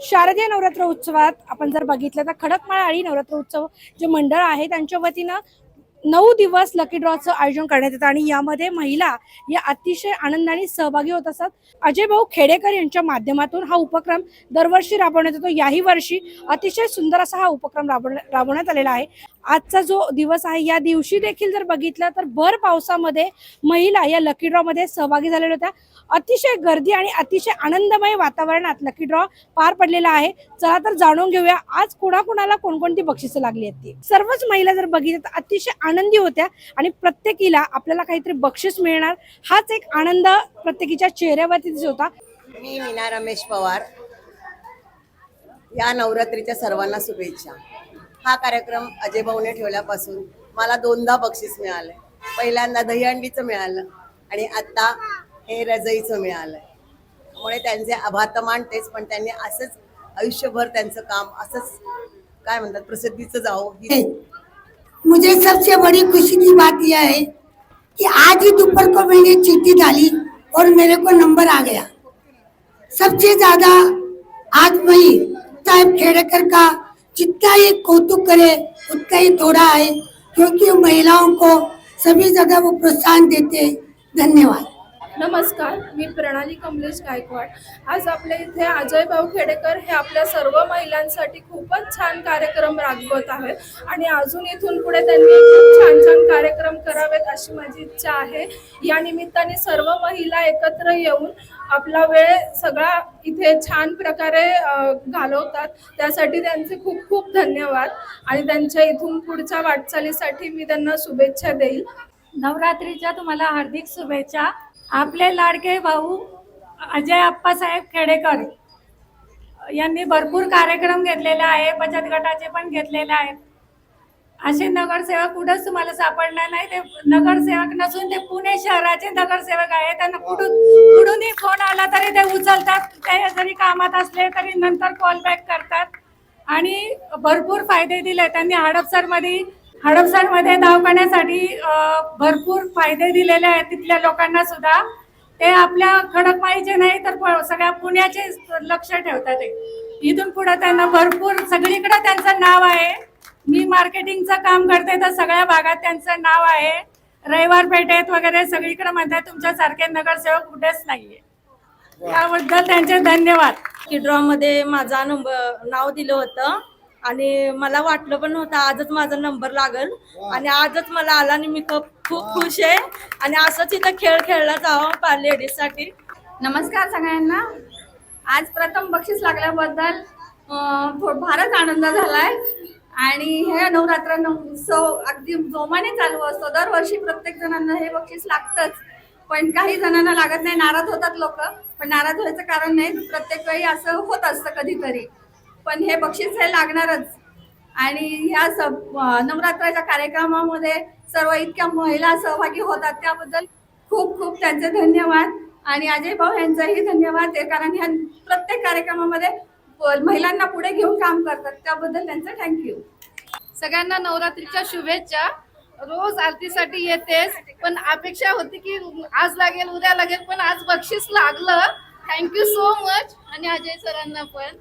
शारदीय नवरात्र उत्सवात आपण जर बघितलं तर खडकमाळाळी नवरात्र उत्सव जे मंडळ आहे त्यांच्या वतीनं नऊ दिवस लकी ड्रॉचं आयोजन करण्यात येतं आणि यामध्ये महिला या अतिशय आनंदाने सहभागी होत असतात. अजय भाऊ खेडेकर यांच्या माध्यमातून हा उपक्रम दरवर्षी राबवण्यात येतो. याही वर्षी अतिशय सुंदर असा हा उपक्रम राबवण्या- राबवण्यात आलेला आहे. आजचा जो दिवस आहे या दिवशी देखील जर बघितलं तर भर पावसामध्ये महिला या लकी ड्रॉमध्ये सहभागी झालेल्या होत्या. अतिशय गर्दी आणि अतिशय आनंदमय वातावरणात लकी ड्रॉ पार पडलेला आहे. चला तर जाणून घेऊया आज कोणाकोणाला कोणकोणती बक्षिसं लागली आहेत ती. सर्वच महिला जर बघितल्या तर अतिशय आनंदी होत्या आणि प्रत्येकीला आपल्याला काहीतरी बक्षीस मिळणार. हाच एक आनंद प्रत्येकीच्या चेहऱ्यावरती दिसत होता. मी मीना रमेश पवार. या नवरात्रीच्या सर्वांना शुभेच्छा. हा कार्यक्रम अजय भाऊने ठेवल्यापासून मला दोनदा बक्षीस मिळालं. पहिल्यांदा दहीहंडीचं मिळालं आणि आता हे रजईचं मिळालंय. त्यामुळे त्यांचे आभार तेच मानतेच पण त्यांनी असंच आयुष्यभर त्यांचं काम असंच काय म्हणतात प्रसिद्धीचं जाओ मुझे सबसे बड़ी खुशी की बात यह है कि आज ही दोपहर को मैंने चिट्ठी डाली और मेरे को नंबर आ गया। सबसे ज्यादा आज वही साहब खेड़कर का जितना ही कौतुक करे उतना ही थोड़ा है क्योंकि महिलाओं को सभी जगह वो प्रोत्साहन देते धन्यवाद। नमस्कार मी प्रणाली कमलेश गायकवाड. आज आपल्या इथे अजय भाऊ खेडेकर हे आपल्या सर्व महिलांसाठी खूपच छान कार्यक्रम राबवत आहेत. आणि अजून इथून पुढे त्यांनी खूप छान छान कार्यक्रम करावेत अशी माझी इच्छा आहे. या निमित्ताने सर्व महिला एकत्र येऊन आपला वेळ सगळा इथे छान प्रकारे घालवतात. त्यासाठी त्यांचे खूप खूप धन्यवाद. आणि त्यांच्या इथून पुढच्या वाटचालीसाठी मी त्यांना शुभेच्छा देईल. नवरात्रीच्या तुम्हाला हार्दिक शुभेच्छा. आपले लाडके भाऊ अजय आप्पासाहेब खेडेकर यांनी भरपूर कार्यक्रम घेतलेले आहे बचत गटाचे पण घेतलेले आहेत. असे नगरसेवक कुठंच तुम्हाला सापडणार नाही. ते नगरसेवक नसून ते पुणे शहराचे नगरसेवक आहे त्यांना कुठून कुठूनही फोन आला तरी ते उचलतात. ते जरी कामात असले तरी नंतर कॉल बॅक करतात. आणि भरपूर फायदे दिले. त्यांनी हडपसरमध्ये हडपसरमध्ये दवाखान्यासाठी भरपूर फायदे दिलेले आहेत तिथल्या लोकांना सुद्धा. ते आपल्या खडकमाईचे नाही तर प- सगळ्या पुण्याचे लक्ष ठेवतात इथून पुढे त्यांना भरपूर सगळीकडे त्यांचं नाव आहे. मी मार्केटिंगचं काम करते तर सगळ्या भागात त्यांचं नाव आहे. रविवार पेठेत वगैरे सगळीकडे म्हणतात तुमच्यासारखे नगरसेवक कुठेच नाहीये. त्याबद्दल त्यांचे धन्यवाद. की ड्रॉमध्ये माझा नंबर नाव दिलं होतं. आणि मला वाटलं पण नव्हतं आजच माझा नंबर लागल. आणि आजच मला आला आणि मी खूप खूप खुश आहे. आणि असंच इथं खेळ खेळला जावं लेडीजसाठी. नमस्कार सगळ्यांना. आज प्रथम बक्षीस लागल्याबद्दल फारच आनंद झालाय. आणि हे नवरात्र उत्सव अगदी जोमाने चालू असतो. दरवर्षी प्रत्येक जणांना हे बक्षीस लागतंच. पण काही जणांना लागत नाही नाराज होतात लोक. पण नाराज व्हायचं कारण नाही प्रत्येक वेळी असं होत असतं कधीतरी. पण हे बक्षीस हे लागणारच. आणि ह्या सब नवरात्राच्या कार्यक्रमामध्ये सर्व इतक्या महिला सहभागी होतात त्याबद्दल खूप खूप त्यांचे धन्यवाद. आणि अजय भाऊ यांचाही धन्यवाद. आहे कारण ह्या प्रत्येक कार्यक्रमामध्ये महिलांना पुढे घेऊन काम करतात. त्याबद्दल त्यांचं थँक्यू सगळ्यांना नवरात्रीच्या शुभेच्छा. रोज आरतीसाठी येतेस पण अपेक्षा होती की आज लागेल उद्या लागेल पण आज बक्षीस लागलं. थँक्यू सो मच आणि अजय सरांना पण.